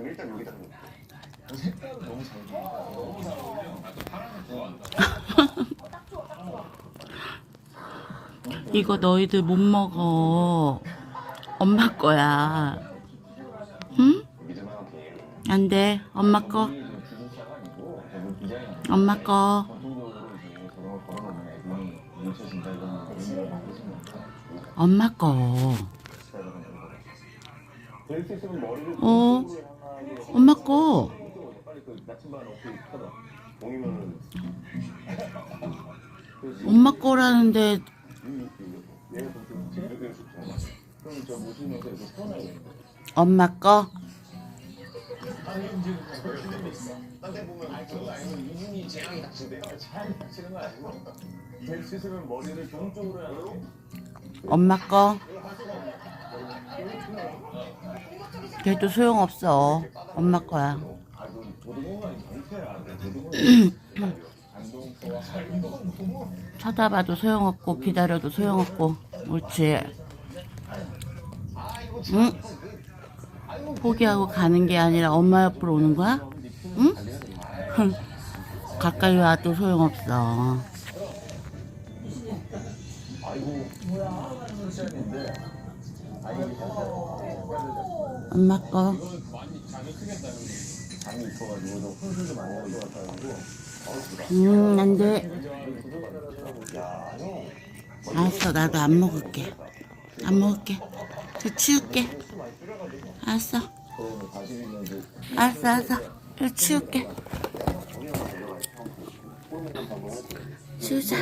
그럼 일단 여기다 놓을게. 색깔은 너무 잘 지니까 너무 잘 어울려. 나또 파란색 좋아한다. 이거 너희들 못 먹어. 엄마 거야. 응? 믿을만한 게안 돼. 엄마 거. 엄마 거. 엄마 거. 어. 엄마 거. 엄마 거라는데 엄마 거. 엄마 거. 걔도 소용없어. 엄마 거야. 쳐다봐도 소용없고 기다려도 소용없고. 옳지. 응? 포기하고 가는 게 아니라 엄마 옆으로 오는 거야? 응? 가까이 와도 소용없어. 아이고 뭐야 엄마 거. 음, 안 돼. 알았어, 나도 안 먹을게. 안 먹을게. 저 치울게. 알았어. 알았어, 알았어. 이거 치울게. 치우자.